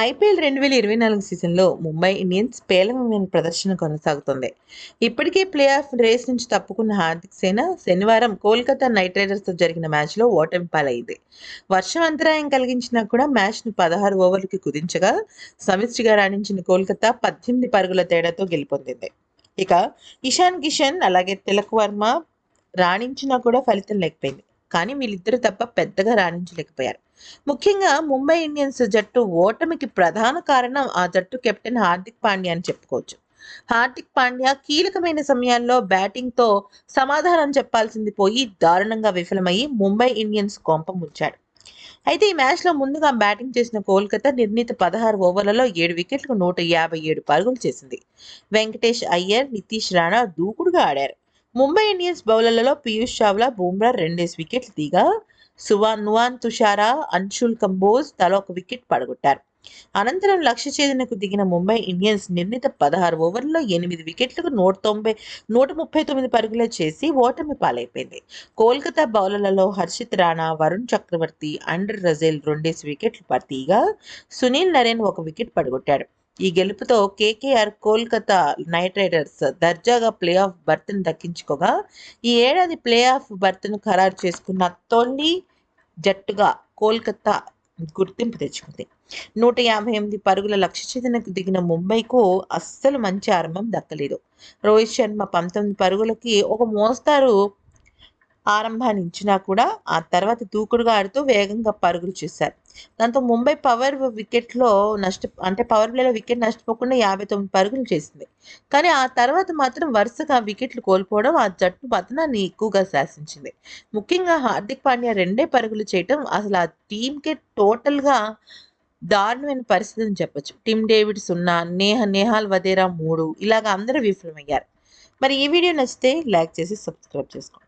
IPL రెండు వేల ఇరవై నాలుగు సీజన్లో ముంబై ఇండియన్స్ పేలవమైన ప్రదర్శన కొనసాగుతుంది. ఇప్పటికే ప్లే ఆఫ్ రేస్ నుంచి తప్పుకున్న హార్దిక్ సేన శనివారం కోల్కతా నైట్ రైడర్స్తో జరిగిన మ్యాచ్లో ఓటమి పాలైంది వర్షం అంతరాయం కలిగించినా కూడా మ్యాచ్ను పదహారు ఓవర్లకి కుదించగా సమిష్టిగా రాణించిన కోల్కతా పద్దెనిమిది పరుగుల తేడాతో గెలుపొందింది. ఇక ఇషాన్ కిషన్ అలాగే తిలక్ వర్మ రాణించినా కూడా ఫలితం లేకపోయింది. కానీ వీళ్ళిద్దరు తప్ప పెద్దగా రాణించలేకపోయారు. ముఖ్యంగా ముంబై ఇండియన్స్ జట్టు ఓటమికి ప్రధాన కారణం ఆ జట్టు కెప్టెన్ హార్దిక్ పాండ్యా అని చెప్పుకోవచ్చు. హార్దిక్ పాండ్యా కీలకమైన సమయాల్లో బ్యాటింగ్తో సమాధానం చెప్పాల్సింది పోయి దారుణంగా విఫలమయ్యి ముంబై ఇండియన్స్ కొంప ముంచాడు. అయితే ఈ మ్యాచ్లో ముందుగా బ్యాటింగ్ చేసిన కోల్కతా నిర్ణీత పదహారు ఓవర్లలో ఏడు వికెట్లకు నూట యాభై ఏడు పరుగులు చేసింది. వెంకటేష్ అయ్యర్ నితీష్ రాణా దూకుడుగా ఆడారు. ముంబై ఇండియన్స్ బౌలర్లలో పీయూష్ చావ్లా బూమ్రా రెండేసి వికెట్లు దిగా సువాన్ నువాన్ తుషారా అన్షుల్ కంబోజ్ తల ఒక వికెట్ పడగొట్టారు. అనంతరం లక్ష్య ఛేదనకు దిగిన ముంబై ఇండియన్స్ నిర్ణీత పదహారు ఓవర్లలో ఎనిమిది వికెట్లకు నూట తొంభై నూట ముప్పై తొమ్మిది పరుగులే చేసి ఓటమి పాలైపోయింది. కోల్కతా బౌలర్లలో హర్షిత్ రాణా వరుణ్ చక్రవర్తి అండర్ రజేల్ రెండేసి వికెట్లు పడతీగా. సునీల్ నరేన్ ఒక వికెట్ పడగొట్టాడు ఈ గెలుపుతో కేకేఆర్ కోల్కతా నైట్ రైడర్స్ దర్జాగా ప్లే ఆఫ్ బర్త్ను దక్కించుకోగా ఈ ఏడాది ప్లే ఆఫ్ బర్త్ను ఖరారు చేసుకున్న తొలి జట్టుగా కోల్కతా గుర్తింపు తెచ్చుకుంది. నూట యాభై ఎనిమిది పరుగుల లక్ష్య ఛేదనకు దిగిన ముంబైకు అస్సలు మంచి ఆరంభం దక్కలేదు. రోహిత్ శర్మ పంతొమ్మిది పరుగులకి ఒక మోస్తారు ఆరంభాన్నించినా కూడా ఆ తర్వాత దూకుడుగా ఆడుతూ వేగంగా పరుగులు చేశారు. దాంతో ముంబై పవర్ వికెట్లో నష్ట అంటే పవర్ ప్లేలో వికెట్ నష్టపోకుండా యాభై తొమ్మిది పరుగులు చేసింది. కానీ ఆ తర్వాత మాత్రం వరుసగా వికెట్లు కోల్పోవడం ఆ జట్టు పతనాన్ని ఎక్కువగా శాసించింది. ముఖ్యంగా హార్దిక్ పాండ్యా రెండే పరుగులు చేయటం అసలు ఆ టీంకే టోటల్గా దారుణమైన పరిస్థితి అని చెప్పొచ్చు. టిమ్ డేవిడ్ సున్నా నేహ నేహాల్ వదేరా మూడు ఇలాగ అందరూ విఫలమయ్యారు. మరి ఈ వీడియో నచ్చితే లైక్ చేసి సబ్స్క్రైబ్ చేసుకోండి.